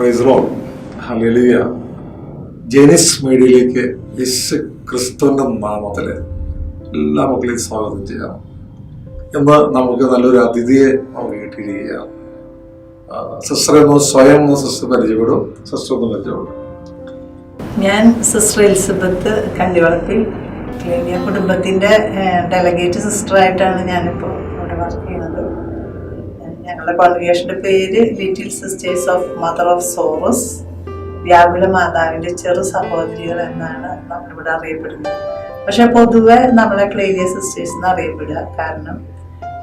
Price ഹലിയ ജെനിസ് മീഡിയയിലേക്ക് യേശു ക്രിസ്തുവിന്റെ നാമത്തിൽ എല്ലാ മക്കളെയും സ്വാഗതം ചെയ്യാം. ഇന്ന് നമുക്ക് നല്ലൊരു അതിഥിയെ നമുക്ക് കിട്ടിയിരിക്കുകയാണ്. സിസ്റ്റർ ഒന്ന് സ്വയം ഒന്ന് സിസ്റ്റർ പരിചയപ്പെടും. സിസ്റ്റർ ഒന്ന് പരിചയപ്പെടും. ഞാൻ സിസ്റ്റർ എലിസബത്ത് കണ്ടിവളപ്പിൽ കുടുംബത്തിന്റെ ഡെലഗേറ്റ് സിസ്റ്ററായിട്ടാണ് ഞാനിപ്പോൾ ഞങ്ങളുടെ കോൺഗ്രിഗേഷന്റെ പേര് little sisters of mother of sorrows വ്യാകുല മാതാവിന്റെ ചെറു സഹോദരികൾ എന്നാണ് നമ്മളിവിടെ അറിയപ്പെടുന്നത്. പക്ഷെ പൊതുവെ നമ്മളെ ക്ലേലിയ സിസ്റ്റേഴ്സ് എന്ന് അറിയപ്പെടുക. കാരണം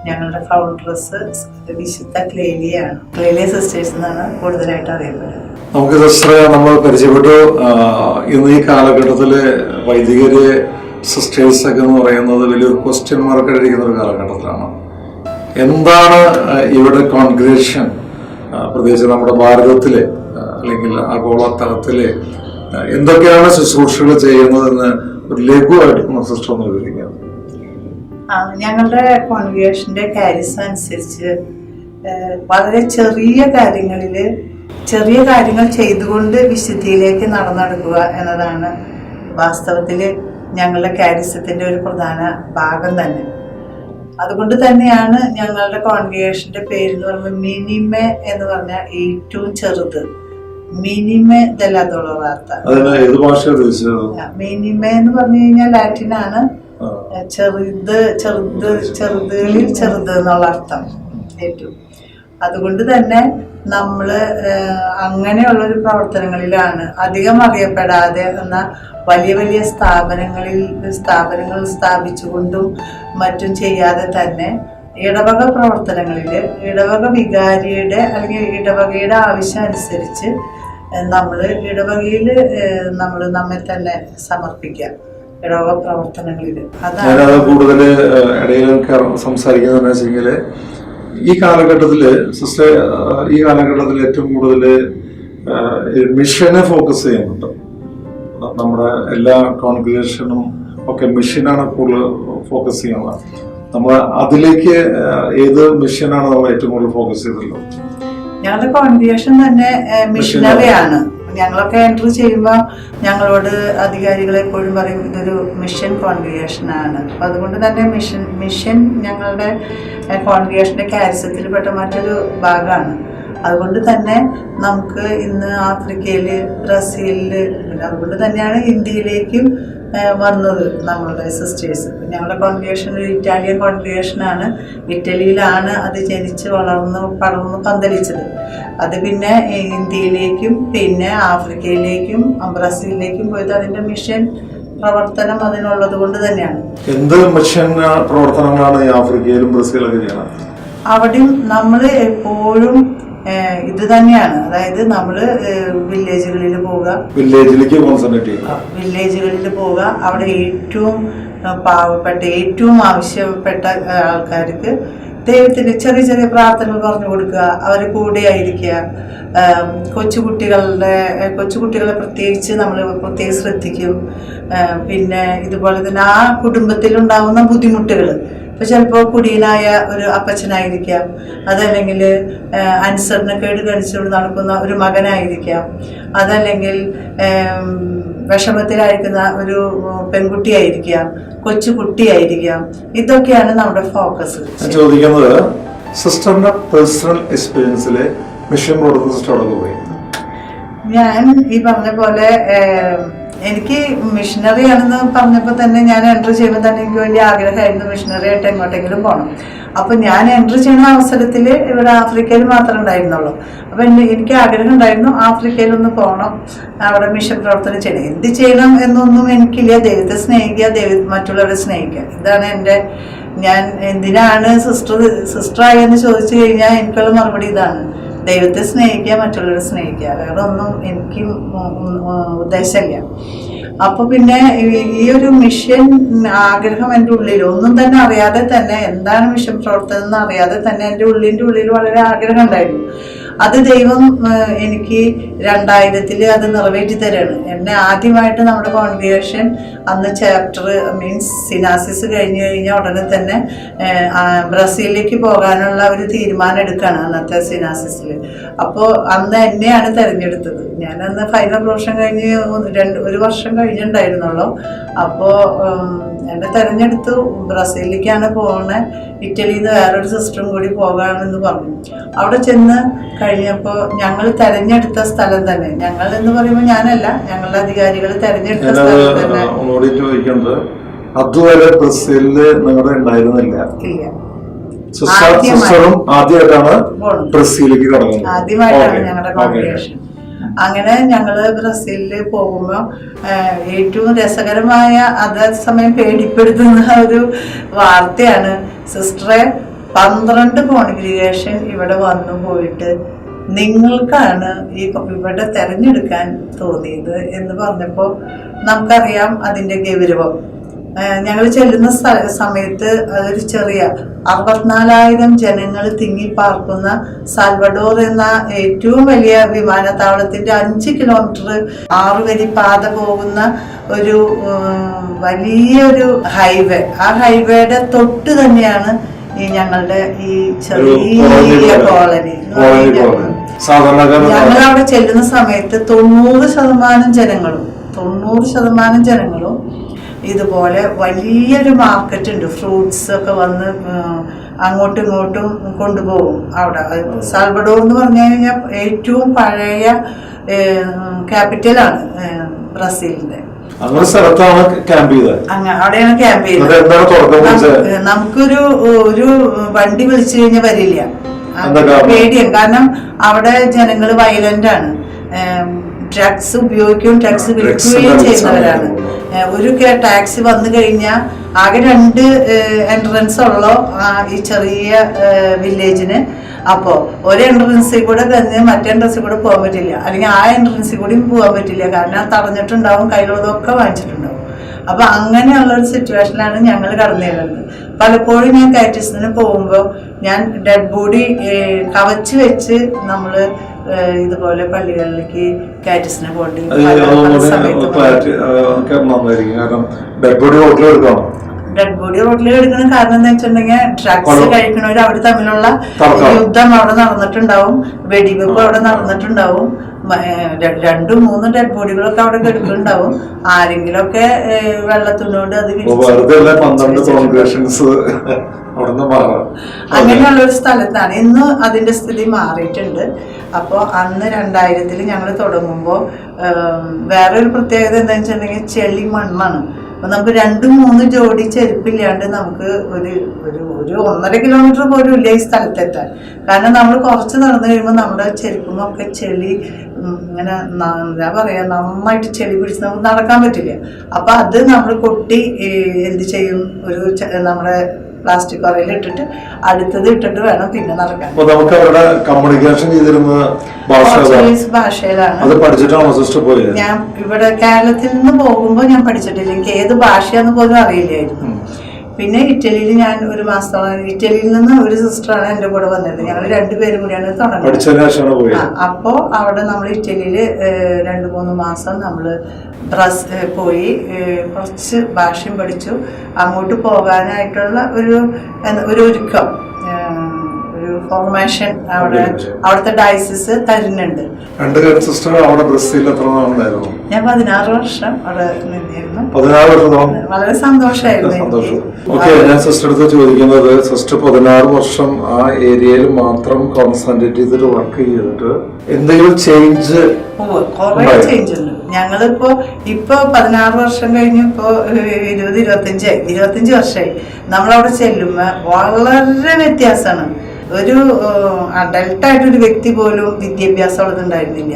ഞങ്ങളുടെ ഫൗണ്ടറസ് വിശുദ്ധ ക്ലേലിയാണ് ക്ലേലിയ സിസ്റ്റേഴ്സ് എന്നാണ് കൂടുതലായിട്ട് അറിയപ്പെടുന്നത് നമുക്ക് സിസ്റ്ററെ നമ്മൾ പരിചയപ്പെട്ടു. ഇന്ന് ഈ കാലഘട്ടത്തിൽ വൈദികര് സിസ്റ്റേഴ്സ് ഒക്കെ എന്ന് പറയുന്നത് വലിയൊരു ക്വസ്റ്റ്യൻ മാർക്ക് ആയിരിക്കുന്ന ഒരു കാലഘട്ടത്തിലാണ്. എന്താണ് ഇവിടെ കോൺഗ്രേഷൻ പ്രത്യേകിച്ച് നമ്മുടെ ഭാരതത്തിലെ അല്ലെങ്കിൽ ആഗോള തലത്തിലെ എന്തൊക്കെയാണ് ശുശ്രൂഷകൾ ചെയ്യുന്നതെന്ന് ഒരു ലഘുവായിട്ട് സിസ്റ്റർ ഒന്ന് വിവരിക്കാം. ഞങ്ങളുടെ കോൺഗ്രേഷന്റെ കാരിസം അനുസരിച്ച് വളരെ ചെറിയ കാര്യങ്ങളിൽ ചെറിയ കാര്യങ്ങൾ ചെയ്തുകൊണ്ട് വിശുദ്ധിയിലേക്ക് നടന്നെടുക്കുക എന്നതാണ് വാസ്തവത്തിൽ ഞങ്ങളുടെ കാരിസത്തിന്റെ ഒരു പ്രധാന ഭാഗം തന്നെ. അതുകൊണ്ട് തന്നെയാണ് ഞങ്ങളുടെ കോൺഗ്രിഗേഷന്റെ പേര് എന്ന് പറയുന്നത് മിനിമെ എന്ന് പറഞ്ഞാൽ ഏറ്റവും ചെറുത്. മിനിമെ ദലാദോളറാത്ത വാർത്ത. മിനിമെ എന്ന് പറഞ്ഞു കഴിഞ്ഞാൽ ലാറ്റിനാണ്. ചെറുത് ചെറുത് ചെറുതുകളിൽ ചെറുത് എന്നുള്ള അർത്ഥം. ഏറ്റവും. അതുകൊണ്ട് തന്നെ നമ്മൾ അങ്ങനെയുള്ളൊരു പ്രവർത്തനങ്ങളിലാണ് അധികം അറിയപ്പെടാതെ എന്ന വലിയ വലിയ സ്ഥാപനങ്ങളിൽ സ്ഥാപനങ്ങൾ സ്ഥാപിച്ചുകൊണ്ടും മറ്റും ചെയ്യാതെ തന്നെ ഇടവക പ്രവർത്തനങ്ങളിൽ ഇടവക വികാരിയുടെ അല്ലെങ്കിൽ ഇടവകയുടെ ആവശ്യം അനുസരിച്ച് നമ്മൾ ഇടവകയിൽ നമ്മൾ നമ്മെ തന്നെ സമർപ്പിക്കാം ഇടവക പ്രവർത്തനങ്ങളിൽ അതാണ് കൂടുതൽ ഇടയിൽ സംസാരിക്കുന്നത് ഈ കാലഘട്ടത്തിൽ സിസ്റ്റർ ഈ കാലഘട്ടത്തിൽ ഏറ്റവും കൂടുതൽ മിഷനെ ഫോക്കസ് ചെയ്യുന്നുണ്ട്. നമ്മുടെ എല്ലാ കോൺഗ്രേഷനും ഒക്കെ മിഷനാണ് കൂടുതൽ ഫോക്കസ് ചെയ്യുന്നത്. നമ്മൾ അതിലേക്ക് ഏത് മിഷനാണ് നമ്മൾ ഏറ്റവും കൂടുതൽ ഫോക്കസ് ചെയ്തിട്ടുള്ളത്? ഞങ്ങളുടെ കോൺഗ്രേഷൻ തന്നെ മിഷനറി ആണ് ഞങ്ങളൊക്കെ എൻട്രി ചെയ്യുമ്പോൾ ഞങ്ങളോട് അധികാരികൾ എപ്പോഴും പറയും ഇതൊരു മിഷൻ കോൺഗ്രിയേഷനാണ് അപ്പം അതുകൊണ്ട് തന്നെ മിഷൻ മിഷൻ ഞങ്ങളുടെ കോൺഗ്രിയേഷന്റെ കാര്യത്തിൽ പെട്ട മറ്റൊരു ഭാഗമാണ്. അതുകൊണ്ട് തന്നെ നമുക്ക് ഇന്ന് ആഫ്രിക്കയിൽ ബ്രസീലിൽ അതുകൊണ്ട് തന്നെയാണ് ഇന്ത്യയിലേക്കും വന്നത് നമ്മളുടെ സിസ്റ്റേഴ്സ് ഞങ്ങളുടെ കോൺഗ്രിഗേഷൻ ഒരു ഇറ്റാലിയൻ കോൺഗ്രിഗേഷനാണ് ഇറ്റലിയിലാണ് അത് ജനിച്ച് വളർന്ന് പടർന്ന് പന്തലിച്ചത്. അത് പിന്നെ ഇന്ത്യയിലേക്കും പിന്നെ ആഫ്രിക്കയിലേക്കും ബ്രസീലിലേക്കും പോയത് അതിന്റെ മിഷൻ പ്രവർത്തനം അതിനുള്ളത് കൊണ്ട് തന്നെയാണ്. എന്ത് മിഷൻ പ്രവർത്തനങ്ങളാണ് ആഫ്രിക്കയിലും ബ്രസീലൊക്കെ അവിടെയും നമ്മൾ എപ്പോഴും ഇത് തന്നെയാണ്. അതായത് നമ്മൾ വില്ലേജുകളിൽ പോവുക. വില്ലേജിലേക്ക് കോൺസെൻട്രേറ്റ് ചെയ്യുന്നത് വില്ലേജുകളിൽ പോവുക. അവിടെ ഏറ്റവും പാവപ്പെട്ട ഏറ്റവും ആവശ്യപ്പെട്ട ആൾക്കാർക്ക് ദൈവത്തിന് ചെറിയ ചെറിയ പ്രാർത്ഥനകൾ പറഞ്ഞു കൊടുക്കുക. അവർ കൂടെ ആയിരിക്കുക. കൊച്ചുകുട്ടികളുടെ കൊച്ചുകുട്ടികളെ പ്രത്യേകിച്ച് നമ്മൾ പ്രത്യേകം ശ്രദ്ധിക്കും. പിന്നെ ഇതുപോലെ തന്നെ ആ കുടുംബത്തിലുണ്ടാവുന്ന ബുദ്ധിമുട്ടുകൾ ഇപ്പൊ ചിലപ്പോൾ കുടിയനായ ഒരു അപ്പച്ചനായിരിക്കാം. അതല്ലെങ്കിൽ അനുസരണക്കേട് കഴിച്ചുകൊണ്ട് നടക്കുന്ന ഒരു മകനായിരിക്കാം. അതല്ലെങ്കിൽ വിഷമത്തിലായിരിക്കുന്ന ഒരു പെൺകുട്ടിയായിരിക്കാം കൊച്ചു കുട്ടിയായിരിക്കാം ഇതൊക്കെയാണ് നമ്മുടെ ഫോക്കസ്. ചോദിക്കുന്നത് സിസ്റ്ററിന്റെ പേഴ്സണൽ എക്സ്പീരിയൻസിലെ മിഷൻ പോയി? ഞാൻ ഈ പറഞ്ഞ പോലെ എനിക്ക് മിഷണറി ആണെന്ന് പറഞ്ഞപ്പോൾ തന്നെ ഞാൻ എൻട്രി ചെയ്യുമ്പോൾ തന്നെ എനിക്ക് വലിയ ആഗ്രഹമായിരുന്നു മിഷണറി ആയിട്ട് എങ്ങോട്ടെങ്കിലും പോകണം അപ്പൊ ഞാൻ എൻട്രി ചെയ്യുന്ന അവസരത്തിൽ ഇവിടെ ആഫ്രിക്കയിൽ മാത്രമേ ഉണ്ടായിരുന്നുള്ളൂ. അപ്പൊ എന്നെ- എനിക്ക് ആഗ്രഹം ഉണ്ടായിരുന്നു ആഫ്രിക്കയിൽ ഒന്ന് പോകണം അവിടെ മിഷൻ പ്രവർത്തനം ചെയ്യണം. എന്ത് ചെയ്യണം എന്നൊന്നും എനിക്കില്ല. ദൈവത്തെ സ്നേഹിക്കുക ദൈവ മറ്റുള്ളവരെ സ്നേഹിക്കുക. ഇതാണ് എന്റെ ഞാൻ എന്തിനാണ് സിസ്റ്റർ സിസ്റ്ററായെന്ന് ചോദിച്ചു കഴിഞ്ഞാൽ എനിക്കുള്ള മറുപടി ഇതാണ്. ദൈവത്തെ സ്നേഹിക്കുക മറ്റുള്ളവരെ സ്നേഹിക്കുക. വേറെ ഒന്നും എനിക്ക് ഉദ്ദേശമില്ല. അപ്പൊ പിന്നെ ഈ ഒരു മിഷൻ ആഗ്രഹം എന്റെ ഉള്ളിൽ ഒന്നും തന്നെ അറിയാതെ തന്നെ എന്താണ് മിഷൻ പ്രവർത്തനം എന്ന് അറിയാതെ തന്നെ എന്റെ ഉള്ളിന്റെ ഉള്ളിൽ വളരെ ആഗ്രഹം ഉണ്ടായിരുന്നു. അത് ദൈവം എനിക്ക് രണ്ടായിരത്തിൽ അത് നിറവേറ്റി തരാണ്. എന്നെ ആദ്യമായിട്ട് നമ്മുടെ കോൺഗ്രേഷൻ അന്ന് ചാപ്റ്റർ മീൻസ് സിനാസിസ് കഴിഞ്ഞു കഴിഞ്ഞാൽ ഉടനെ തന്നെ ബ്രസീലിലേക്ക് പോകാനുള്ള ഒരു തീരുമാനം എടുക്കുകയാണ് അന്നത്തെ സിനാസിസിൽ അപ്പോൾ അന്ന് എന്നെയാണ് തിരഞ്ഞെടുത്തത്. ഞാനന്ന് ഫൈനൽ പ്രൊഫഷൻ കഴിഞ്ഞ് രണ്ട് ഒരു വർഷം കഴിഞ്ഞിട്ടുണ്ടായിരുന്നുള്ളൂ. അപ്പോൾ എന്നെ തെരഞ്ഞെടുത്തു ബ്രസീലിലേക്കാണ് പോകുന്നത് ഇറ്റലിയിൽ നിന്ന് വേറൊരു സിസ്റ്ററും കൂടി പോകാമെന്ന് പറഞ്ഞു. അവിടെ ചെന്ന് കഴിഞ്ഞപ്പോൾ ഞങ്ങൾ തെരഞ്ഞെടുത്ത സ്ഥലം തന്നെ. ഞങ്ങൾ എന്ന് പറയുമ്പോൾ ഞാനല്ല ഞങ്ങളുടെ അധികാരികൾ തെരഞ്ഞെടുത്ത സ്ഥലം തന്നെ. ഒന്നുകൂടി ചോദിക്കുന്നത് അതുവരെ ബ്രസീലിൽ നിങ്ങളുടെ ഉണ്ടായിരുന്നില്ല. സിസ്റ്ററും ആദ്യമായിട്ടാണ്. ബ്രസീലിലേക്ക് കടന്നത്. ആദ്യമായിട്ടാണ് ഞങ്ങളുടെ Okay. അങ്ങനെ ഞങ്ങൾ ബ്രസീലിൽ പോകുമ്പോൾ ഏറ്റവും രസകരമായ അതേസമയം പേടിപ്പെടുത്തുന്ന ഒരു വാർത്തയാണ്. സിസ്റ്ററെ പന്ത്രണ്ട് കോൺഗ്രിഗേഷൻ ഇവിടെ വന്നു പോയിട്ട് നിങ്ങൾക്കാണ് ഈ ഇവിടെ തെരഞ്ഞെടുക്കാൻ തോന്നിയത് എന്ന് പറഞ്ഞപ്പോൾ നമുക്കറിയാം അതിന്റെ ഗൗരവം. ഞങ്ങൾ ചെല്ലുന്ന സമയത്ത് അതൊരു ചെറിയ അറുപത്തിനാലായിരം ജനങ്ങൾ തിങ്ങിപ്പാർക്കുന്ന സാൽവഡോർ എന്ന ഏറ്റവും വലിയ വിമാനത്താവളത്തിന്റെ അഞ്ച് കിലോമീറ്റർ ആറ് വരി പാത പോകുന്ന ഒരു വലിയൊരു ഹൈവേ. ആ ഹൈവേയുടെ തൊട്ട് തന്നെയാണ് ഈ ഞങ്ങളുടെ ഈ ചെറിയ കോളനി ഞങ്ങൾ അവിടെ ചെല്ലുന്ന സമയത്ത് തൊണ്ണൂറ് ശതമാനം ജനങ്ങളും തൊണ്ണൂറ് ശതമാനം ജനങ്ങളും ഇതുപോലെ വലിയൊരു മാർക്കറ്റ് ഉണ്ട് ഫ്രൂട്ട്സ് ഒക്കെ വന്ന് അങ്ങോട്ടും ഇങ്ങോട്ടും കൊണ്ടുപോകും അവിടെ. സാൽവഡോർ എന്ന് പറഞ്ഞു കഴിഞ്ഞാൽ ഏറ്റവും പഴയ ക്യാപിറ്റലാണ് ബ്രസീലിന്റെ. അങ്ങനെ സ്ഥലത്താണ് ക്യാമ്പ് ചെയ്തത്. അവിടെയാണ് ക്യാമ്പ് നമുക്ക് നമുക്കൊരു ഒരു വണ്ടി വിളിച്ചു കഴിഞ്ഞാൽ വരില്ല? പേടിയാണ്. കാരണം അവിടെ ജനങ്ങൾ വയലന്റ് ആണ്. ഡ്രഗ്സ് ഉപയോഗിക്കുകയും ഡ്രഗ്സ് വിൽക്കുകയും ചെയ്യുന്നവരാണ്. ഒരു ടാക്സി വന്നു കഴിഞ്ഞാൽ ആകെ രണ്ട് എൻട്രൻസ് ഉള്ളോ ആ ഈ ചെറിയ വില്ലേജിന് അപ്പോൾ ഒരു എൻട്രൻസിൽ കൂടെ തന്നെ മറ്റേ എൻട്രൻസിൽ കൂടെ പോകാൻ പറ്റില്ല. അല്ലെങ്കിൽ ആ എൻട്രൻസിൽ കൂടി പോകാൻ പറ്റില്ല. കാരണം തടഞ്ഞിട്ടുണ്ടാവും കയ്യിലുള്ളതൊക്കെ വാങ്ങിച്ചിട്ടുണ്ടാവും. അപ്പൊ അങ്ങനെയുള്ള ഒരു സിറ്റുവേഷനിലാണ് ഞങ്ങൾ കടന്നു വരുന്നത് പലപ്പോഴും ഞാൻ കാറ്റസിന് പോകുമ്പോൾ ഞാൻ ഡെഡ് ബോഡി കവച്ച് വെച്ച് നമ്മൾ ഇതുപോലെ പള്ളികളിലേക്ക് കാറ്റസിനെ പോകേണ്ടി കാരണം ഡെഡ് ബോഡി റോട്ടിൽ എടുക്കണം? ഡെഡ് ബോഡി റോഡിൽ എടുക്കുന്ന കാരണം എന്താ വെച്ചിട്ടുണ്ടെങ്കിൽ ഡ്രഗ്സ്. കഴിക്കണവർ അവർ തമ്മിലുള്ള യുദ്ധം അവിടെ നടന്നിട്ടുണ്ടാവും. വെടിവെപ്പ് അവിടെ നടന്നിട്ടുണ്ടാവും. രണ്ടും മൂന്നും ഡെഡ് ബോഡികളൊക്കെ അവിടെ കിടക്കുന്നുണ്ടാവും. ആരെങ്കിലും ഒക്കെ വെള്ളത്തിനോട് അത് അപ്പൊ അങ്ങനെയുള്ള ഒരു സ്ഥലത്താണ്. ഇന്ന് അതിന്റെ സ്ഥിതി മാറിയിട്ടുണ്ട്. അപ്പോൾ അന്ന് രണ്ടായിരത്തിൽ ഞങ്ങൾ തുടങ്ങുമ്പോൾ വേറെ ഒരു പ്രത്യേകത എന്താണെന്ന് വെച്ചിട്ടുണ്ടെങ്കിൽ ചെളി മണ്ണാണ്. അപ്പൊ നമുക്ക് രണ്ടും മൂന്ന് ജോഡി ചെരുപ്പില്ലാണ്ട് നമുക്ക് ഒരു ഒരു ഒരു ഒന്നര കിലോമീറ്റർ പോലും ഇല്ല ഈ സ്ഥലത്തെത്താൻ. കാരണം നമ്മൾ കുറച്ച് നടന്നു കഴിയുമ്പോൾ നമ്മുടെ ചെരുപ്പുമൊക്കെ ചെളി ഇങ്ങനെ എന്താ പറയാ നന്നായിട്ട് ചെളി പിടിച്ച് നമുക്ക് നടക്കാൻ പറ്റില്ല. അപ്പൊ അത് നമ്മൾ കൊട്ടി എന്ത് ചെയ്യും? ഒരു നമ്മുടെ പ്ലാസ്റ്റിക് കവറിൽ ഇട്ടിട്ട് അടുത്തത് ഇട്ടിട്ട് വേണം പിന്നെ നടക്കാൻ. അപ്പൊ നമുക്ക് അവരുടെ കമ്മ്യൂണിക്കേഷൻ ചെയ്തിരുന്ന ഭാഷ ഏതാ? പോർച്ചുഗീസ് ഭാഷയിലാണ്. അത് പഠിച്ചിട്ടാണ് സിസ്റ്റർ പോയത്? ഞാൻ ഇവിടെ കേരളത്തിൽ നിന്ന് പോകുമ്പോൾ ഞാൻ പഠിച്ചിട്ടില്ല. എനിക്ക് ഏത് ഭാഷയാന്ന് പോലും അറിയില്ലായിരുന്നു. പിന്നെ ഇറ്റലിയിൽ ഞാൻ ഒരു മാസത്തോളം ഇറ്റലിയിൽ നിന്ന് ഒരു സിസ്റ്ററാണ് എന്റെ കൂടെ വന്നത് ഞങ്ങൾ രണ്ടുപേരും കൂടിയാണ് തുടങ്ങുന്നത്. അപ്പോ അവിടെ നമ്മൾ ഇറ്റലിയിൽ രണ്ടു മൂന്ന് മാസം നമ്മൾ ഡ്രസ് പോയി. കുറച്ച് ഭാഷയും പഠിച്ചു. അങ്ങോട്ട് പോകാനായിട്ടുള്ള ഒരു ഒരു ഒരുക്കം. ഒരു ഫോർമേഷൻ അവിടെ അവിടുത്തെ ഡയസിസ് തരുന്നുണ്ട്. രണ്ട് സിസ്റ്റർ അവിടെ ബ്രസീലിൽ എത്ര നാളുണ്ടായിരുന്നു? ഞാൻ പതിനാറ് വർഷം അവിടെ നിന്നിരുന്നു. പതിനാറ് വർഷത്തോളം വളരെ സന്തോഷമായിരുന്നു ഞാൻ സിസ്റ്റർ അടുത്ത് ചോദിക്കുന്നത് സിസ്റ്റർ പതിനാറ് വർഷം ആ ഏരിയയിൽ മാത്രം കോൺസെൻട്രേറ്റ് ചെയ്തിട്ട് വർക്ക് ചെയ്തിട്ട് എന്തെങ്കിലും ചേഞ്ച് കുറേ? ചേഞ്ച് ഉണ്ട്. ഞങ്ങളിപ്പോ ഇപ്പൊ പതിനാറ് വർഷം കഴിഞ്ഞു ഇപ്പോ ഇരുപത് ഇരുപത്തഞ്ചായി ഇരുപത്തഞ്ച് വർഷമായി നമ്മളവിടെ ചെല്ലുമ്പോ വളരെ വ്യത്യാസമാണ്. ഒരു അഡൽട്ടായിട്ടൊരു വ്യക്തി പോലും വിദ്യാഭ്യാസം ഉള്ളതുണ്ടായിരുന്നില്ല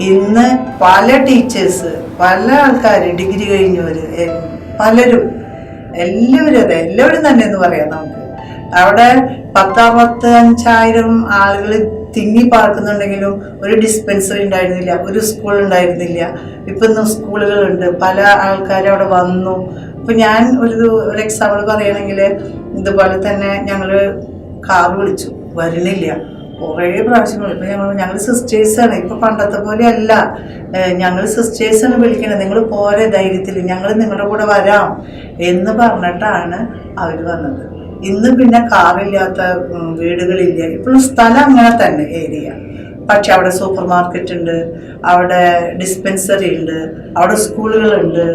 ഇന്ന് പല ടീച്ചേഴ്സ് പല ആൾക്കാർ ഡിഗ്രി കഴിഞ്ഞവർ പലരും എല്ലാവരും അതെ എല്ലാവരും തന്നെ എന്ന് പറയാം നമുക്ക്. അവിടെ പത്തറുപത്തി അഞ്ചായിരം ആളുകൾ തിങ്ങി പാർക്കുന്നുണ്ടെങ്കിലും ഒരു ഡിസ്പെൻസറി ഉണ്ടായിരുന്നില്ല ഒരു സ്കൂൾ ഉണ്ടായിരുന്നില്ല. ഇപ്പം ഇന്ന് സ്കൂളുകളുണ്ട്. പല ആൾക്കാരും അവിടെ വന്നു. ഇപ്പം ഞാൻ ഒരു ഒരു എക്സാമ്പിൾ പറയുകയാണെങ്കിൽ ഇതുപോലെ തന്നെ ഞങ്ങൾ കാർ വിളിച്ചു. വരുന്നില്ല. കുറേ പ്രാവശ്യങ്ങൾ. ഇപ്പൊ ഞങ്ങൾ ഞങ്ങൾ സിസ്റ്റേഴ്സാണ് ഇപ്പൊ പണ്ടത്തെ പോലെ അല്ല. ഞങ്ങൾ സിസ്റ്റേഴ്സാണ് വിളിക്കണത്. നിങ്ങൾ പോരെ ധൈര്യത്തിൽ ഞങ്ങൾ നിങ്ങളുടെ കൂടെ വരാം എന്ന് പറഞ്ഞിട്ടാണ് അവർ വന്നത്. ഇന്ന് പിന്നെ കാറില്ലാത്ത വീടുകളില്ല. ഇപ്പോഴും സ്ഥലം അങ്ങനെ തന്നെ ഏരിയ. പക്ഷെ അവിടെ സൂപ്പർ മാർക്കറ്റ് ഉണ്ട്. അവിടെ ഡിസ്പെൻസറി ഉണ്ട്. അവിടെ സ്കൂളുകളുണ്ട്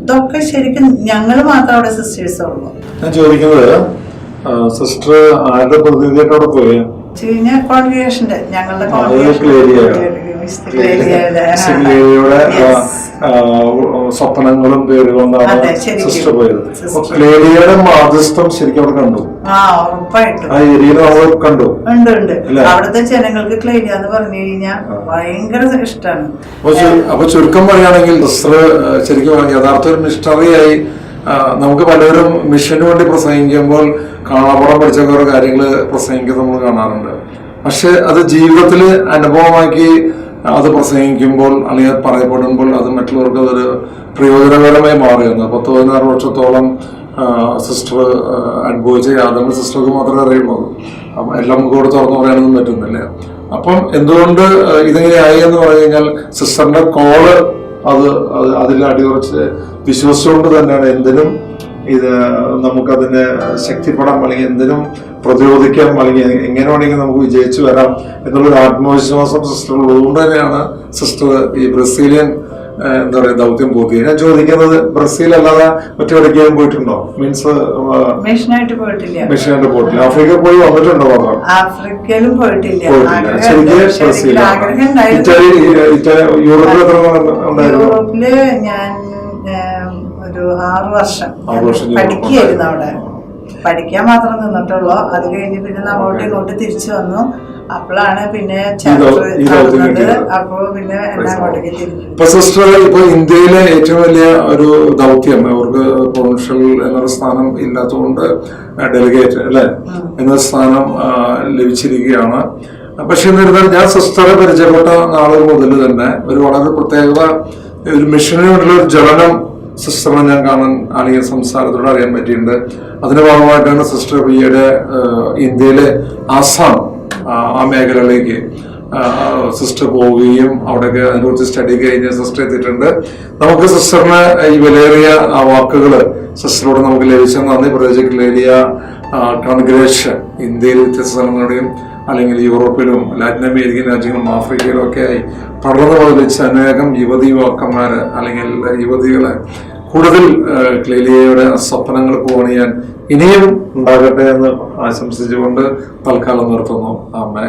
ഇതൊക്കെ ശരിക്കും ഞങ്ങൾ മാത്രം അവിടെ സിസ്റ്റേഴ്സ് ഉള്ളൂ. ഞാൻ ചോദിക്കുന്നത് സിസ്റ്റർ ആരുടെ പ്രതിനിധിയായിട്ട് പോയി? കോൺഗ്രിഗേഷന്റെ ഞങ്ങളുടെ സ്വപ്നങ്ങളും പേരുകൊണ്ടാണ് സിസ്റ്റർ പോയത്. ക്ലേരിയയുടെ മാധ്യസ്ഥം ശരിക്കും അവിടെ കണ്ടു? ആ ഏരിയയിൽ നമ്മൾ കണ്ടു. ഉണ്ട് ഉണ്ട്. അവിടുത്തെ ജനങ്ങൾക്ക് ക്ലേരിയ എന്ന് പറഞ്ഞു കഴിഞ്ഞാൽ ഭയങ്കര ഇഷ്ടമാണ് അപ്പൊ അപ്പൊ ചുരുക്കം പറയുകയാണെങ്കിൽ സിസ്റ്റർ ശരിക്കും യഥാർത്ഥ ഒരു മിഷണറിയായി നമുക്ക് പലരും മിഷന് വേണ്ടി പ്രസംഗിക്കുമ്പോൾ കാണാപ്പടം പഠിച്ച കുറെ കാര്യങ്ങൾ പ്രസംഗിക്കുന്നത് നമ്മൾ കാണാറുണ്ട്. പക്ഷെ അത് ജീവിതത്തിൽ അനുഭവമാക്കി അത് പ്രസംഗിക്കുമ്പോൾ അല്ലെങ്കിൽ പറയപ്പെടുമ്പോൾ അത് മറ്റുള്ളവർക്ക് അതൊരു പ്രയോജനകരമായി മാറുകയാണ്. പത്ത് പതിനാറ് വർഷത്തോളം സിസ്റ്റർ അനുഭവിച്ച യാതൊരു സിസ്റ്റർക്ക് മാത്രമേ അറിയുള്ളൂ. അപ്പം എല്ലാം നമുക്ക് കൂടെ തുറന്നു പറയാനൊന്നും പറ്റുന്നില്ല. അപ്പം എന്തുകൊണ്ട് ഇതെങ്ങനെയായി ഇതിങ്ങനെ ആയി എന്ന് പറഞ്ഞു കഴിഞ്ഞാൽ സിസ്റ്ററിന്റെ കോൾ അത് അത് അതിൽ അടിയുറച്ച് വിശ്വസിച്ചുകൊണ്ട് തന്നെയാണ് എന്തിനും ഇത് നമുക്കതിനെ ശക്തിപ്പെടാം അല്ലെങ്കിൽ എന്തിനും പ്രതിരോധിക്കാം അല്ലെങ്കിൽ എങ്ങനെ വേണമെങ്കിൽ നമുക്ക് വിജയിച്ചു വരാം എന്നുള്ളൊരു ആത്മവിശ്വാസം സിസ്റ്റർ ഉള്ളതുകൊണ്ട് തന്നെയാണ് സിസ്റ്റർ ഈ ബ്രസീലിയൻ എന്താ പറയുക ദൗത്യം പൂർത്തിയായി ഞാൻ ചോദിക്കുന്നത് ബ്രസീൽ അല്ലാതെ മറ്റെവിടേക്കും പോയിട്ടുണ്ടോ മീൻസ് മിഷനായിട്ട് പോയിട്ടില്ല. മിഷനായിട്ട് പോയിട്ടില്ല. ആഫ്രിക്ക പോയി വന്നിട്ടുണ്ടോ മാത്രം? ആഫ്രിക്കയിലും പോയിട്ടില്ല. ശരിക്കും ഇറ്റലി യൂറോപ്പിൽ എത്ര യൂറോപ്പിൽ ഞാൻ ഒരു ആറ് വർഷം പഠിക്കുകയായിരുന്നു അവിടെ. പഠിക്കാൻ മാത്രം നിന്നിട്ടുള്ളൂ. അത് കഴിഞ്ഞ് പിന്നെ നമ്മളോട്ട് ഇങ്ങോട്ട് തിരിച്ചു വന്നു. അപ്പോഴാണ് പിന്നെ ചാപ്റ്റർ ഈ ദൗത്യം നടന്നത്. കിട്ടിയത്. അപ്പോ പിന്നെ ഇപ്പൊ സിസ്റ്റർ ഇപ്പൊ ഇന്ത്യയിലെ ഏറ്റവും വലിയ ഒരു ദൗത്യം അവർക്ക് പ്രൊവിൻഷ്യൽ എന്നൊരു സ്ഥാനം ഇല്ലാത്തതുകൊണ്ട് ഡെലിഗേറ്റ് അല്ലെ? എന്ന സ്ഥാനം ലഭിച്ചിരിക്കുകയാണ്. പക്ഷെ എന്നിരുന്നാൽ ഞാൻ സിസ്റ്ററെ പരിചയപ്പെട്ട നാളുകൾ മുതൽ തന്നെ ഒരു വളരെ പ്രത്യേകത ഒരു മിഷന് വേണ്ടിയുള്ള ഒരു ജ്വലനം സിസ്റ്ററിനെ ഞാൻ കാണാൻ ആണെങ്കിൽ സംസാരത്തോടെ അറിയാൻ പറ്റിയിട്ടുണ്ട്. അതിന്റെ ഭാഗമായിട്ടാണ് സിസ്റ്റർ പിയുടെ ഇന്ത്യയിലെ ആസാം ആ, മേഖലകളിലേക്ക് സിസ്റ്റർ പോവുകയും അവിടെയൊക്കെ അതിനെക്കുറിച്ച് സ്റ്റഡി കഴിഞ്ഞ് സിസ്റ്റർ എത്തിയിട്ടുണ്ട്. നമുക്ക് സിസ്റ്ററിന് ഈ വിലയേറിയ വാക്കുകൾ സിസ്റ്ററോട് നമുക്ക് ലഭിച്ച നന്ദി. പ്രത്യേകിച്ച് ലേലിയ കൺഗ്രേഷൻ ഇന്ത്യയിൽ വ്യത്യസ്ത സ്ഥലങ്ങളുടെയും അല്ലെങ്കിൽ യൂറോപ്പിലും ലാറ്റിൻ അമേരിക്കൻ രാജ്യങ്ങളും ആഫ്രിക്കയിലും ഒക്കെ ആയി പടർന്നു പതിലിച്ച അനേകം യുവതി യുവാക്കന്മാര് അല്ലെങ്കിൽ യുവതികളെ കൂടുതൽ ക്ലേലിയയുടെ സ്വപ്നങ്ങൾ പൂവണിയാൻ ഇനിയും ഉണ്ടാകട്ടെ എന്ന് ആശംസിച്ചുകൊണ്ട് തൽക്കാലം നിർത്തുന്നു. അമ്മേ